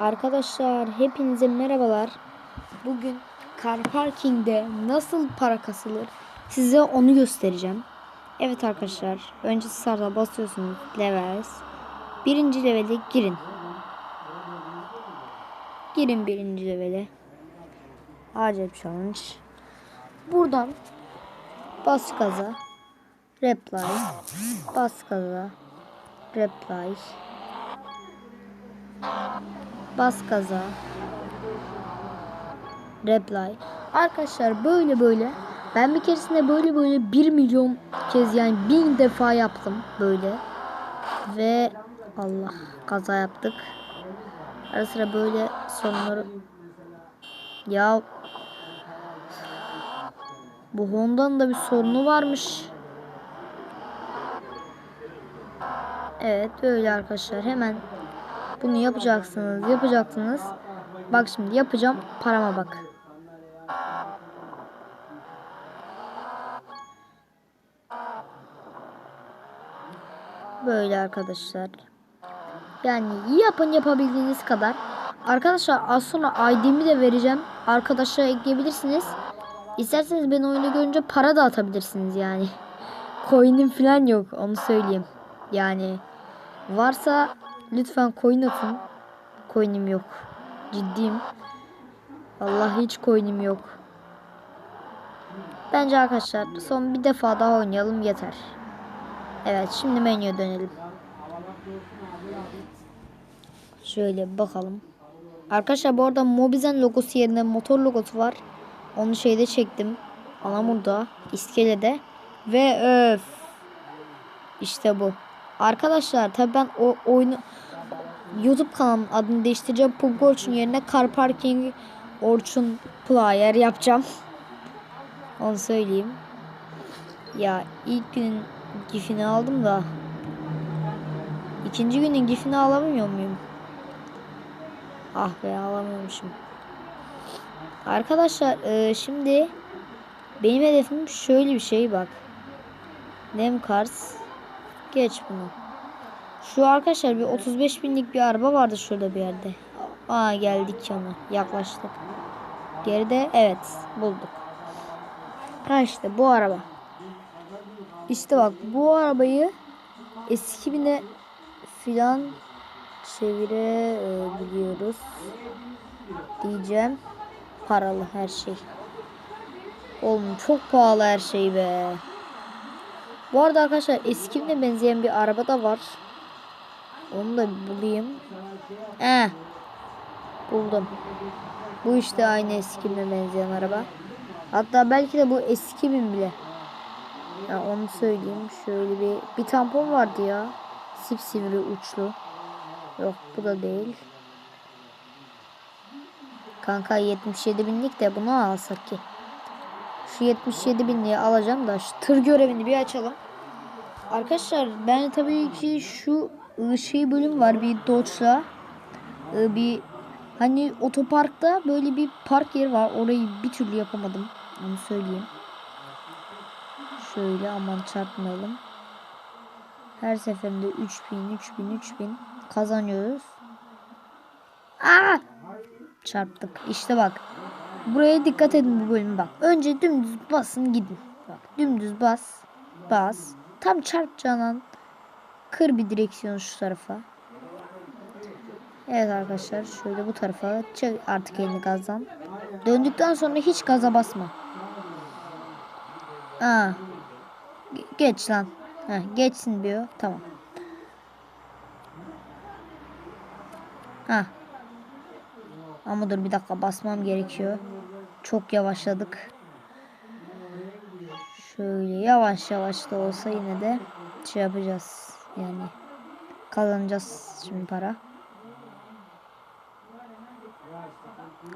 Arkadaşlar hepinize merhabalar. Bugün car parking'de nasıl para kasılır size onu göstereceğim. Evet arkadaşlar önce start'a basıyorsunuz levels. Birinci levele girin. Girin birinci levele. Acayip challenge. Buradan bas gaza. Reply. Bas gaza. Reply. Bas gaza. Reply. Arkadaşlar böyle böyle ben bir keresinde böyle böyle 1 milyon kez yani bin defa yaptım böyle. Ve Allah kaza yaptık. Ara sıra böyle sonları ya bu Honda'nın da bir sorunu varmış. Evet böyle arkadaşlar hemen bunu yapacaksınız yapacaksınız. Bak şimdi yapacağım parama bak. Böyle arkadaşlar. Yani yapın yapabildiğiniz kadar. Arkadaşlar az sonra ID'mi de vereceğim. Arkadaşlara ekleyebilirsiniz. İsterseniz beni oyunda görünce para da atabilirsiniz yani. Coin'im falan yok onu söyleyeyim. Yani varsa lütfen coin atın. Coin'im yok. Ciddiyim. Allah hiç coin'im yok. Bence arkadaşlar son bir defa daha oynayalım yeter. Evet şimdi menüye dönelim. Şöyle bakalım. Arkadaşlar bu arada Mobizen logosu yerine motor logosu var. Onu şeyde çektim. Anamur'da, iskelede. Ve öf. İşte bu. Arkadaşlar tabi ben o oyunu YouTube kanalımın adını değiştireceğim. Pub Orçun yerine Car Parking Orçun Player yapacağım. Onu söyleyeyim. Ya ilk günün gifini aldım da ikinci günün gifini alamıyor muyum? Ah be alamıyormuşum. Arkadaşlar e, şimdi benim hedefim şöyle bir şey bak. Nemcars geç bunu. Şu arkadaşlar bir 35 binlik bir araba vardı şurada bir yerde. Aa geldik yana yaklaştık. Geride evet bulduk. Ha işte bu araba. İşte bak bu arabayı eski bine filan çevirebiliyoruz. Diyeceğim. Paralı her şey. Oğlum çok pahalı her şey be. Bu arada arkadaşlar eski bine benzeyen bir araba da var. Onu da bulayım. Eh. Buldum. Bu işte aynı eski bine benzeyen araba. Hatta belki de bu eski bin bile. Ya onu söyleyeyim. Şöyle bir bir tampon vardı ya. Sipsivri uçlu. Yok bu da değil. Kanka 77 binlik de bunu alsak ki. Şu 77 binliği alacağım da şu tır görevini bir açalım. Arkadaşlar ben tabii ki şu şey bölüm var bir Dodge'la ıı, bir hani otoparkta böyle bir park yeri var. Orayı bir türlü yapamadım. Onu söyleyeyim. Şöyle aman çarpmayalım. Her seferinde 3000 3000 3000 kazanıyoruz. Aa! Çarptık. İşte bak. Buraya dikkat edin bu bölümü bak. Önce dümdüz basın gidin. Bak dümdüz bas. Bas. Tam çarpacağın kır bir direksiyon şu tarafa. Evet arkadaşlar şöyle bu tarafa çek artık elini gazdan. Döndükten sonra hiç gaza basma. Aa. Ge- Geç lan. Heh, geçsin diyor. Tamam. Ha. Ama dur bir dakika basmam gerekiyor. Çok yavaşladık. Şöyle yavaş yavaş da olsa yine de şey yapacağız. Yani kazanacağız şimdi para.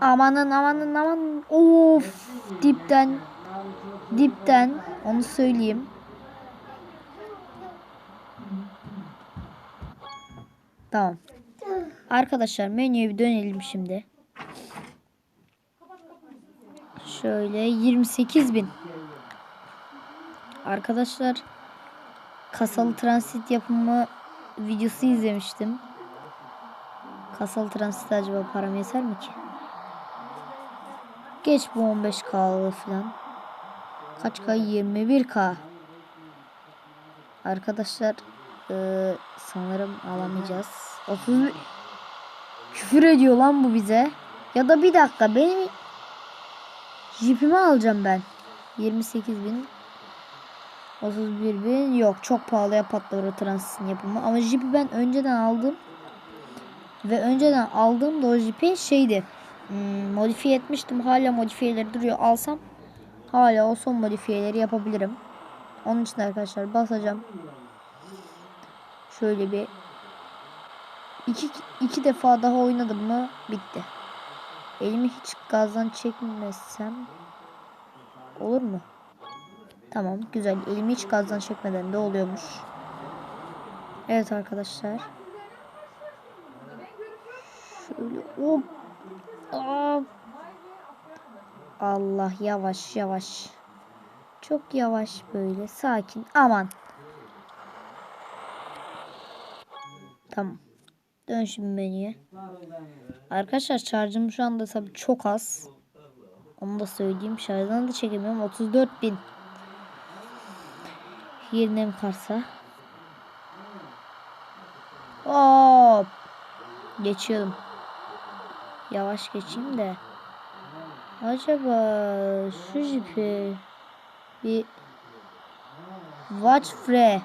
Amanın amanın aman. Of dipten dipten onu söyleyeyim. Tamam. Arkadaşlar menüye bir dönelim şimdi. Şöyle 28 bin. Arkadaşlar kasalı transit yapımı videosu izlemiştim. Kasal transitte acaba param yeter mi ki? Geç bu 15K'lı falan. Kaç K? 21K. Arkadaşlar eee, sanırım alamayacağız. 30 Küfür ediyor lan bu bize. Ya da bir dakika benim jipimi alacağım ben. 28 bin 31 bin. Yok çok pahalıya patladı o transitin yapımı. Ama jipi ben önceden aldım. Ve önceden aldığımda o jipi şeydi hmm, modifiye etmiştim. Hala modifiyeleri duruyor. Alsam hala o son modifiyeleri yapabilirim. Onun için arkadaşlar basacağım. Şöyle bir iki, iki defa daha oynadım mı bitti. Elimi hiç gazdan çekmesem olur mu? Tamam güzel. Elimi hiç gazdan çekmeden de oluyormuş. Evet arkadaşlar. Şöyle hop. Aa. Allah yavaş yavaş. Çok yavaş böyle sakin. Aman. Tamam. Dön şimdi menüye. Arkadaşlar şarjım şu anda tabii çok az. Onu da söyleyeyim. Şarjdan da çekemiyorum. 34 bin. Yerine mi karsa? Hop. Geçiyorum. Yavaş geçeyim de. Acaba şu jipi bir Watch Free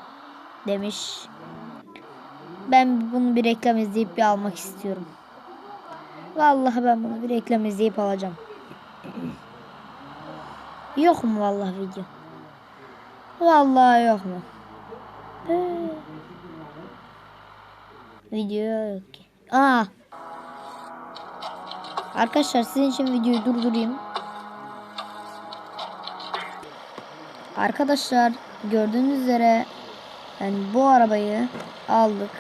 demiş. Ben bunu bir reklam izleyip bir almak istiyorum. Vallahi ben bunu bir reklam izleyip alacağım. Yok mu vallahi video? Vallahi yok mu? Ee, video yok ki. Aa. Arkadaşlar sizin için videoyu durdurayım. Arkadaşlar gördüğünüz üzere yani bu arabayı aldık.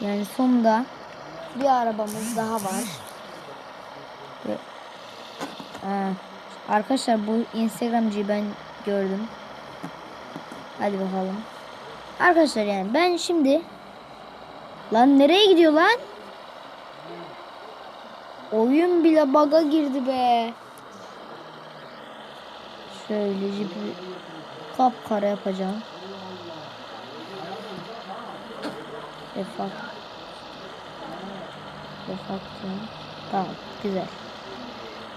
Yani sonunda bir arabamız daha var. Aa, arkadaşlar bu Instagramcıyı ben gördüm. Hadi bakalım. Arkadaşlar yani ben şimdi lan nereye gidiyor lan? Oyun bile baga girdi be. Şöyle jipi kapkara yapacağım. Defak. Defak. Tamam güzel.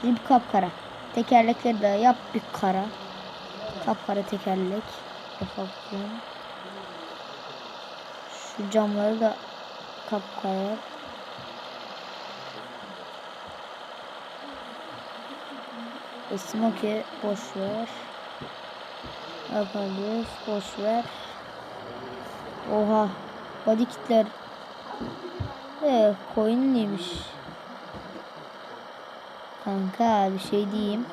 Jip kapkara. Tekerlekleri de yap bir kara. Kapkara tekerlek. Defaktan. Şu camları da. E, Smoke boş ver. Yapalım boş ver. Oha. Body kitler. Ee, coin neymiş? Kanka bir şey diyeyim.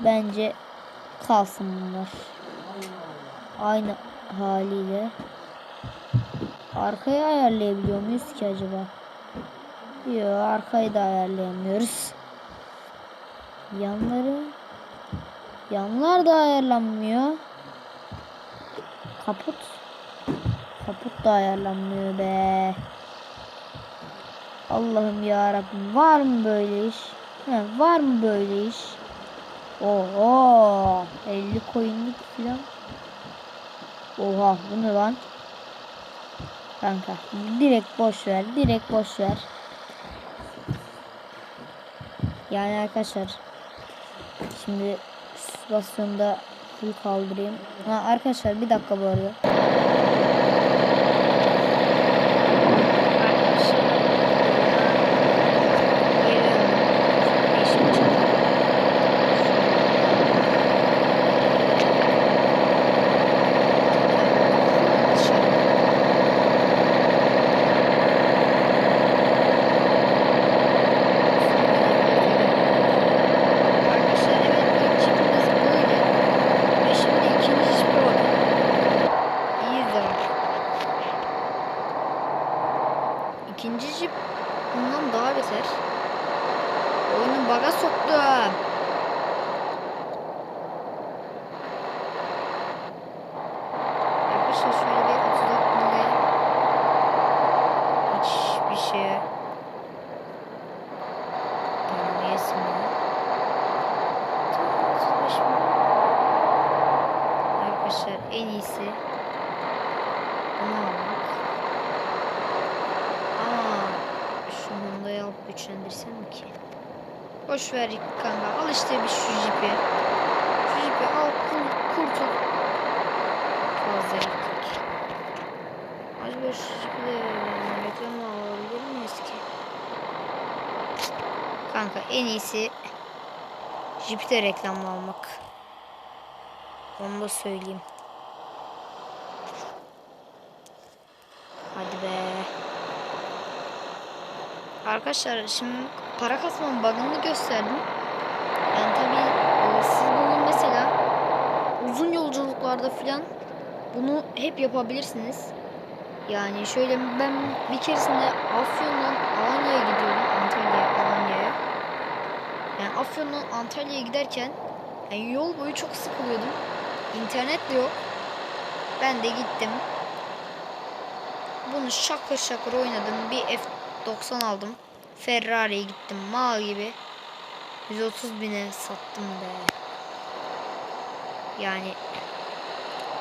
Bence kalsın bunlar. Aynı haliyle. Arkayı ayarlayabiliyor muyuz ki acaba? Yok arkayı da ayarlayamıyoruz. Yanları yanlar da ayarlanmıyor. Kaput kaput da ayarlanmıyor be. Allah'ım ya Rabbim var mı böyle iş? He, var mı böyle iş? Oho 50 coinlik falan. Oha bu ne lan? Kanka direkt boş ver direkt boş ver. Yani arkadaşlar Şimdi istasyonda full kaldırayım. Ha arkadaşlar bir dakika bu arada. Arkadaşlar evet ilk çipimiz böyle. Ve şimdi ikinci çipe bakın. İyi izle bak. İkinci çip bundan daha beter. Oyunu baga soktu. Arkadaşlar şöyle bir 34 mili hiçbir güçlendirsem mi ki? Boş ver kanka. Al işte bir şu jipi. Şu jipi al kur, kurtul. Fazla gittik. Acaba şu jipi de reklam alabilir miyiz ki? Kanka en iyisi jipi de reklamla almak. Onu da söyleyeyim. Hadi be. Arkadaşlar şimdi para kasmanın bug'ını gösterdim. Yani tabii e, siz bunu mesela uzun yolculuklarda filan bunu hep yapabilirsiniz. Yani şöyle ben bir keresinde Afyon'dan Alanya'ya gidiyorum. Antalya'ya, Alanya'ya. Yani Afyon'dan Antalya'ya giderken yani yol boyu çok sıkılıyordum. İnternet de yok. Ben de gittim. Bunu şakır şakır oynadım. Bir F90 aldım. Ferrari'ye gittim. Mal gibi. 130 bine sattım be. Yani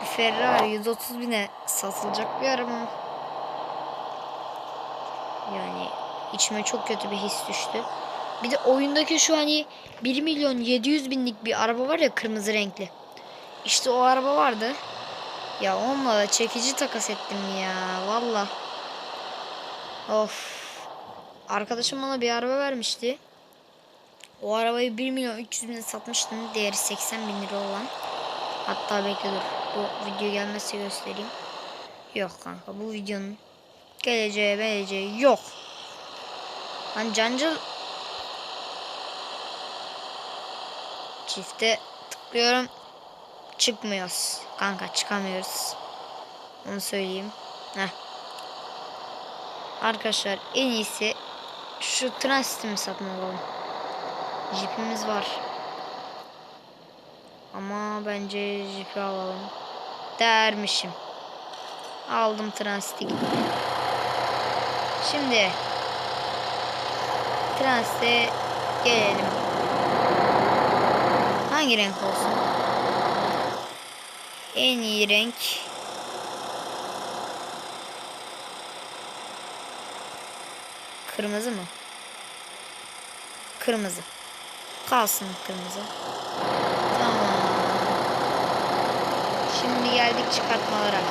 bir Ferrari 130 bine satılacak bir araba mı? Yani içime çok kötü bir his düştü. Bir de oyundaki şu hani 1 milyon 700 binlik bir araba var ya kırmızı renkli. İşte o araba vardı. Ya onunla da çekici takas ettim ya. Valla. Of. Arkadaşım bana bir araba vermişti. O arabayı 1 milyon 300 bine satmıştım. Değeri 80 bin lira olan. Hatta bekle dur. Bu video gelmezse göstereyim. Yok kanka bu videonun geleceği geleceği yok. Lan cancıl çifte tıklıyorum. Çıkmıyoruz. Kanka çıkamıyoruz. Onu söyleyeyim. Heh. Arkadaşlar en iyisi şu transitimi satın alalım. Jipimiz var. Ama bence jipi alalım. Dermişim. Aldım transiti gitti. Şimdi transite gelelim. Hangi renk olsun? En iyi renk Kırmızı mı? Kırmızı. Kalsın kırmızı. Tamam. Şimdi geldik çıkartmalara.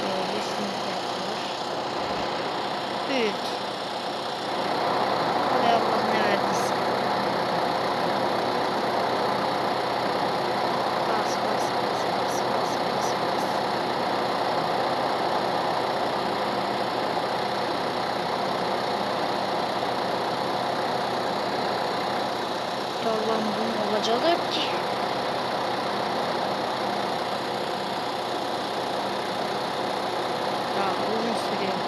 Şöyle sınıflar var. Büyüt. Ve Allah ne verdiyse. Bas bas bas bas bas bas bas. Ya Allah'ım bunun olacağı da yok ki. Ya uzun sürüyor.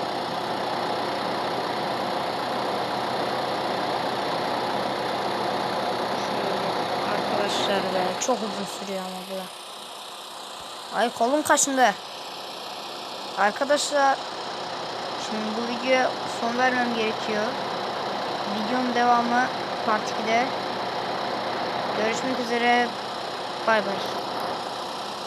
Şöyle arkadaşlar be çok uzun sürüyor ama bu. Ay kolum kaşındı. Arkadaşlar şimdi bu videoya son vermem gerekiyor. Videonun devamı part 2'de. Görüşmek üzere. Bay bay.